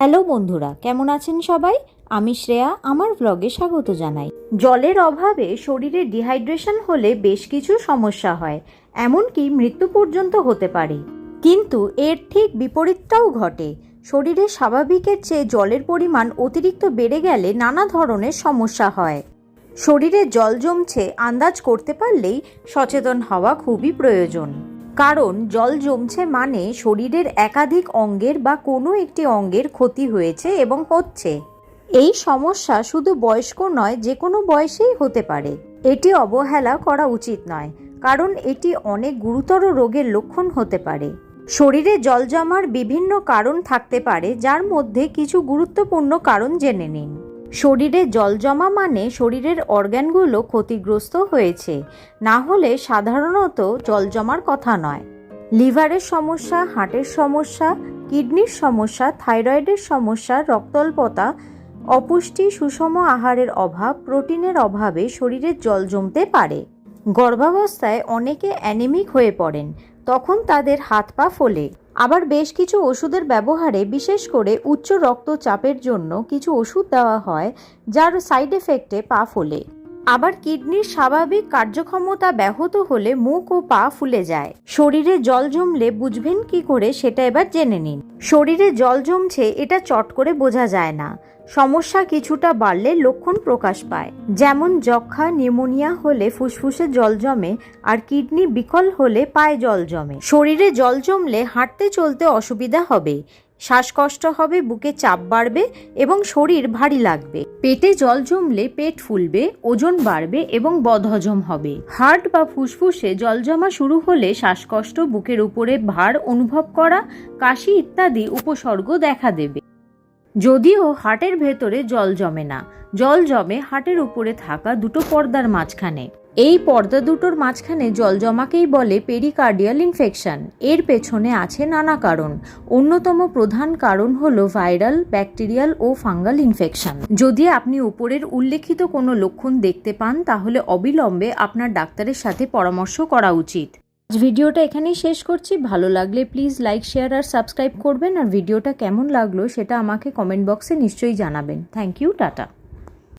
Hello বন্ধুরা, কেমন আছেন সবাই? আমি শ্রেয়া, আমার ব্লগে স্বাগত জানাই। জলের অভাবে শরীরে ডিহাইড্রেশন হলে বেশ কিছু সমস্যা হয়, এমনকি মৃত্যু পর্যন্ত হতে পারে। কিন্তু এর ঠিক বিপরীতটাও ঘটে। শরীরে স্বাভাবিকের চেয়ে জলের পরিমাণ অতিরিক্ত বেড়ে গেলে নানা ধরনের সমস্যা হয়। শরীরে জল জমছে, আন্দাজ করতে পারলেই সচেতন হওয়া খুবই প্রয়োজন। কারণ জল জমছে মানে শরীরের একাধিক অঙ্গের বা কোনো একটি অঙ্গের ক্ষতি হয়েছে এবং হচ্ছে। এই সমস্যা শুধু বয়স্ক নয়, যে কোনো বয়সেই হতে পারে। এটি অবহেলা করা উচিত নয়, কারণ এটি অনেক গুরুতর রোগের লক্ষণ হতে পারে। শরীরে জল জমার বিভিন্ন কারণ থাকতে পারে, যার মধ্যে কিছু গুরুত্বপূর্ণ কারণ জেনে নিন। শরীরে জল জমা মানে শরীরের অর্গ্যানগুলো ক্ষতিগ্রস্ত হয়েছে। না হলে সাধারণত জল জমার কথা নয়। লিভারের সমস্যা, হার্টের সমস্যা, কিডনির সমস্যা, থাইরয়েডের সমস্যা, রক্তল্পতা, অপুষ্টি, সুষম আহারের অভাব, প্রোটিনের অভাবে শরীরে জল জমতে পারে। গর্ভাবস্থায় অনেকে অ্যানিমিক হয়ে পড়েন। তখন তাদের হাত পা ফোলে। আবার বেশ কিছু ওষুধের ব্যবহারে, বিশেষ করে উচ্চ রক্তচাপের জন্য কিছু ওষুধ দেওয়া হয়, যার সাইড এফেক্টে পা ফোলে। আবার কিডনির স্বাভাবিক কার্যক্ষমতা ব্যাহত হলে মুখ ও পা ফুলে যায়। শরীরে জল জমলে বুঝবেন কি করে সেটা এবার জেনে নিন। শরীরে জল জমছে এটা চট করে বোঝা যায় না। সমস্যা কিছুটা বাড়লে লক্ষণ প্রকাশ পায়। যেমন যক্ষা নিউমোনিয়া হলে ফুসফুসে জল জমে আর কিডনি বিকল হলে পায়ে জল জমে। শরীরে জল জমলে হাঁটতে চলতে অসুবিধা হবে। শ্বাসকষ্ট হবে, বুকে চাপ বাড়বে এবং শরীর ভারী লাগবে। পেটে জল জমলে পেট ফুলবে, ওজন বাড়বে এবং বদহজম হবে। হার্ট বা ফুসফুসে জল জমা শুরু হলে শ্বাসকষ্ট, বুকের উপরে ভার অনুভব করা, কাশি ইত্যাদি উপসর্গ দেখা দেবে। যদিও হার্টের ভেতরে জল জমে না, জল জমে হার্টের উপরে থাকা দুটো পর্দার মাঝখানে। এই পর্দা দুটোর মাঝখানে জল জমাকেই বলে পেরিকার্ডিয়াল ইনফেকশন। এর পেছনে আছে নানা কারণ। অন্যতম প্রধান কারণ হলো ভাইরাল, ব্যাকটেরিয়াল ও ফাঙ্গাল ইনফেকশন। যদি আপনি উপরের উল্লেখিত কোনো লক্ষণ দেখতে পান, তাহলে অবিলম্বে আপনার ডাক্তারের সাথে পরামর্শ করা উচিত। আজ ভিডিওটা এখানেই শেষ করছি। ভালো লাগলে প্লিজ লাইক, শেয়ার আর সাবস্ক্রাইব করবেন। আর ভিডিওটা কেমন লাগল সেটা আমাকে কমেন্ট বক্সে নিশ্চয়ই জানাবেন। Thank you, tata.